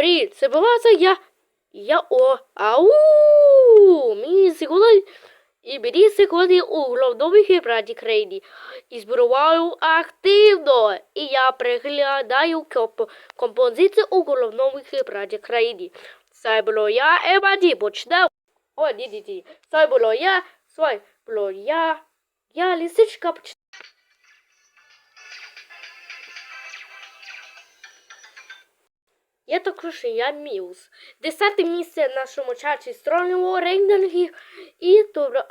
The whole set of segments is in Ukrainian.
Привіт, це була це я. Я о. Ау! Мені сьогодні і мені сьогодні у головному гібраді країні. І збираю активно. І я приглядаю комп- композицію у головному гібраді країні. Це було я, Емаді, почнемо. О, ні, ні, ні. Це було я, це було я. Я лисичка почнемо. Я також я Міус. Десяте місце в нашому чаті строльного рейтингу і добре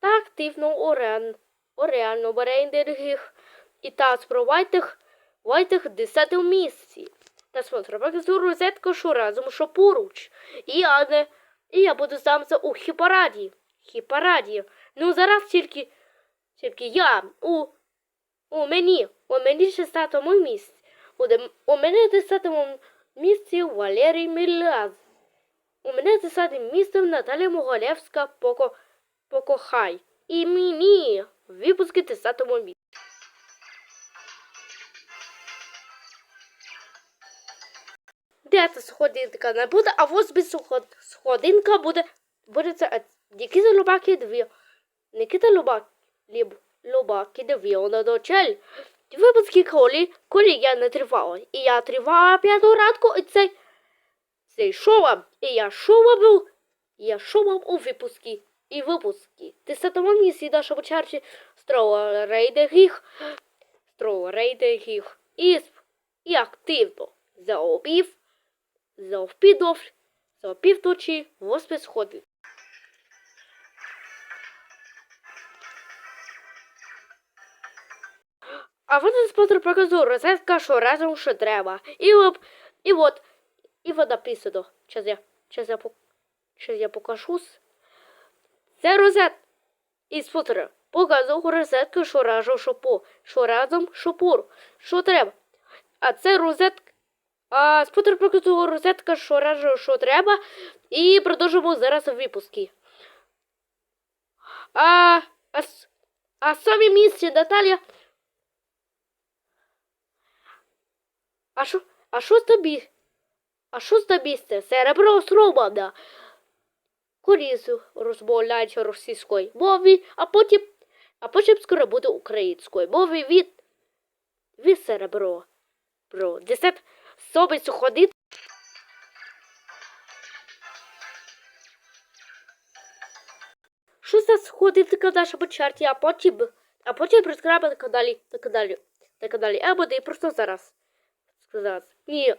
та активно орен, оріального рейтингу. І та спробуйте вайтих десяте місці. Та смотримо з розетку, що разом, що поруч. І я і я буду сам у хіпараді. Хіпараді. Ну зараз тільки, тільки я у, у мені, у мені шестатому місці. Буде, у мене десятому місці Валерій Міляз. У мене десятим місцем Наталя Моголевська Поко, Покохай. І мені випуски десятому місці. Де сходинка не буде, а ось сходинка буде, буде це Нікіта Лубаки дві. Нікіта Лубак, Ліб, Лубаки дві, вона до чель. Випуски коли, коли я не тривала. І я тривала п'яту ранку, і цей, цей шоу, і я шоу був, я шоу у випускі, і випуски. Десятому місці нашому чарчі строла рейдингів, строла рейдингів, і, і активно заобів, завпідов, завпівточі, восьми сходи. А вот інспектор показав розетка, що разом що треба. І от, і от, і от написано. Сейчас я, сейчас я, пок- я покажу. Це розет. Інспектор показав розетку, що разом, що по, що разом, що пору, що треба. А це розетка. А інспектор показав розетка, що разом, що треба. І продовжимо зараз випуски. А, а, а самі місці Наталія А що, а що тобі? А що тобі це? Серебро зроблено. Корізу розмовляють російською мові, а потім, а потім скоро буде українською мові від, від серебро. Бро, десят собицю ходити. Що за сходити на нашому чарті, а потім, а потім розкрабити на каналі, на каналі, на каналі, а буде просто зараз сказати. Ні,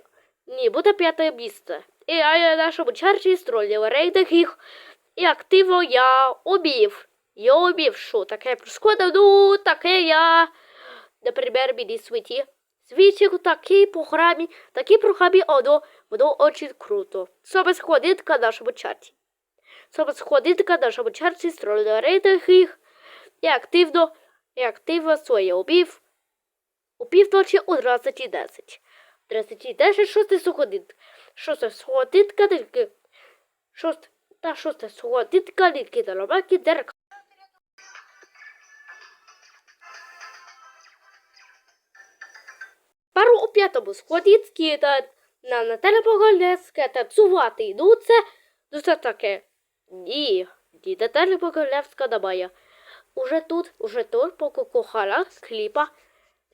ні, буде п'яте місце. І я на нашому чарчі стролів рейтингів. І активно я обів. Я обів, що таке происходит, ну, таке я. Наприклад, мені світі. Світі у такій програмі, такій програмі, воно, воно дуже круто. Саме сходитка на нашому чарті. Саме сходитка на нашому чарті стролів рейтингів. І активно, і активно своє обів. У півночі о 12.10. 30.10, шосте сходинка. Шосте сходинка, тільки. Шосте, та шосте сходинка, тільки на лобаки, дерка. Пару у п'ятому сходинці, та на Наталя Поголевська танцювати йдуться. Ну це таке. Ні, ні, Наталя Поголевська немає. Уже тут, уже тут, поки кохала кліпа.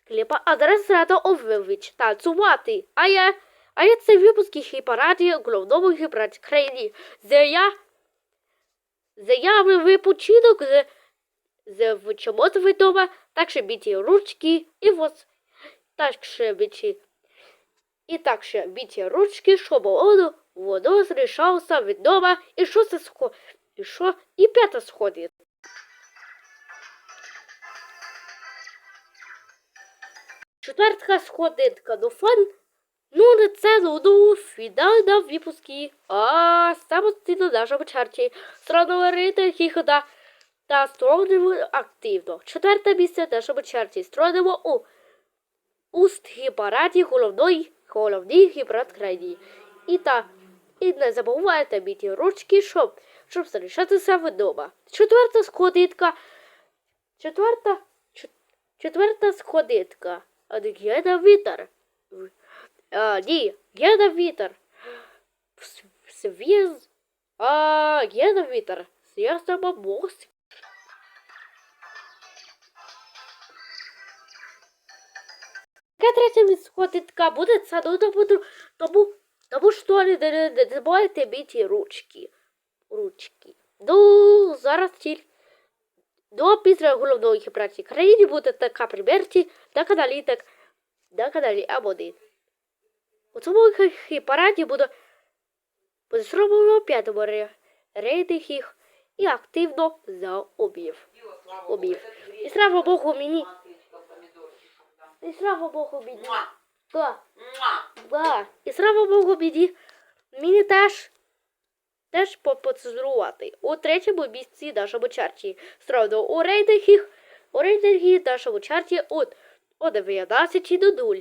Кліпа адрес рада обвивич танцювати. А я, а я це випуски хіпараді головному гібраді країні. Де я, я випочинок, де, де в чомусь вдома, так що біті ручки і ось, так що біті, і так що біті ручки, щоб воно, воно зрішався від дома, і що це схо, і що, і п'ята сходить. Четвертка сходинка до фан. Ну, це ну, фінал на випуски. А самостійно нашому чарті. Странного рейтингу та, стронемо активно. Четверте місце нашому чарті. Стронемо у уст гіпараді головної, головний гіпарат країні. І та, і не забувайте біти ручки, щоб, щоб залишатися вдома. Четверта сходинка. Четверта, чет- четверта сходинка. А Геда вітер. Ні, Геда вітер. свіз, а на вітер. Зв'язка бабусь. Яка третя відсходитка буде це ну, тому, тому, тому що не, не, не забувайте біті ручки. Ручки. Ну, зараз тільки до після головної праці країни буде така примерці, так далі, так, так далі, або не. У цьому хі- параді буде, зроблено п'ятому ре- рейтинг їх і активно за обів. Обів. І слава Богу мені, і слава Богу мені. Да. Да. І слава Богу, мені, мені теж, теж попоцентрувати. У третьому місці нашому чарті. Справді, у рейтингі, у рейтингі нашому чарті от, о 19 до 0.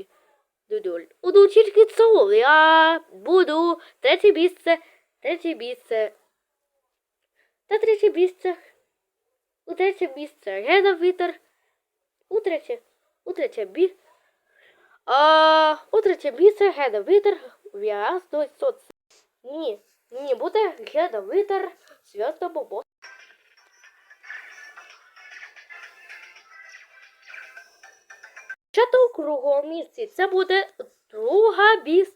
До 0. Буду тільки цього, я буду третє місце, третє місце. Та третє місце. У третє місце Гена Вітер. У третє, у третє місце. А, у третє місце Геда Вітер в'язно соц. Ні, ні, буде Геда Вітер зв'язно бобо. Чато у кругом місці. Це буде друга біс.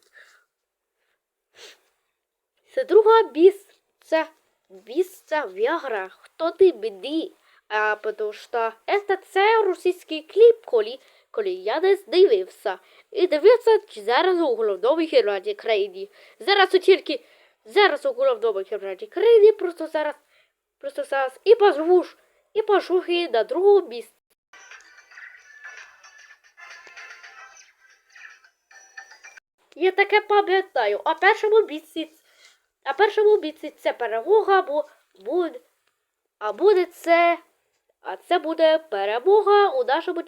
Це друга біс. Це біс це Віагра. Хто ти біді? А, потому що это це російський кліп, коли, коли я не дивився. І дивився зараз у головному героді країні. Зараз тільки, зараз у головному героді країні, просто зараз, просто зараз. І позвуш, і пошухи на другому місці. Я таке пам'ятаю, а першому місці, а першому місці це перемога, бо буде, а буде це, а це буде перемога у нашому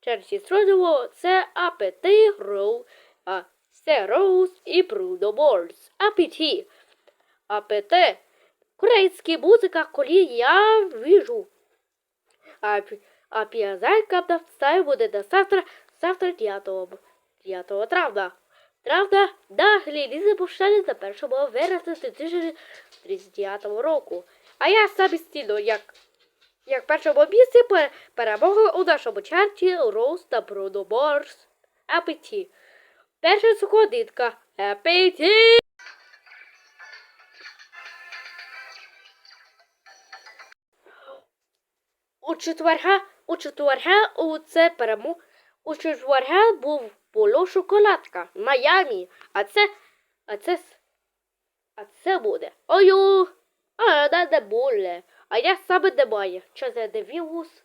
черзі стройного, це АПТ Роу, а це Роуз і Бруно Борс, АПТ, АПТ, українська музика, коли я вижу, а, а п'язайка встає буде до завтра, завтра 9, 9 травня. Правда, далі не запущали за 1 вересня 2039 року. А я самостійно, як, як першому місці пе- у нашому чарті Роуз та Бруно Борс. Апеті. Перша сходитка. Апеті. У четверга, у четверга у це перему. У четверга був було шоколадка Майамі. А це, а це, а це буде. Ою, а не не буде. А я саме немає. Що це не вірус?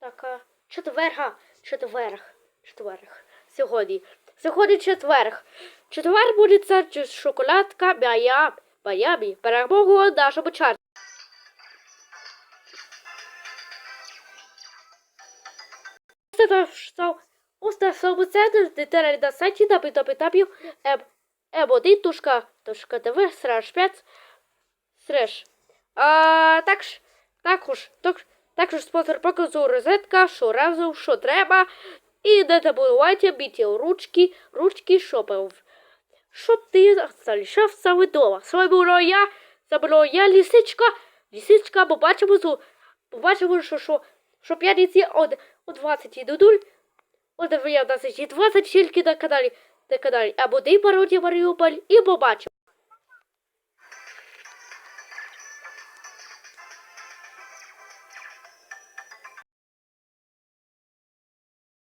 Така. Четверга, четверг, четверг. Сьогодні. Сьогодні четверг. Четвер буде це шоколадка Майамі. Майамі. Перемогу нашому чарті. Уста самоцентр деталі на сайті www м1 тушка тушка тв сраж 5 сраж. А також також так, також спонсор показу розетка, що разом, що треба. І не забувайте біти ручки, ручки, щоб, щоб ти залишався вдома. З вами була я, це була я лісичка, лісичка, бо бачимо, побачимо, що, що, що п'ятниці от, о 20 до 0 о 19 20 тільки на каналі, на каналі або Ти Маріуполь і побачимо.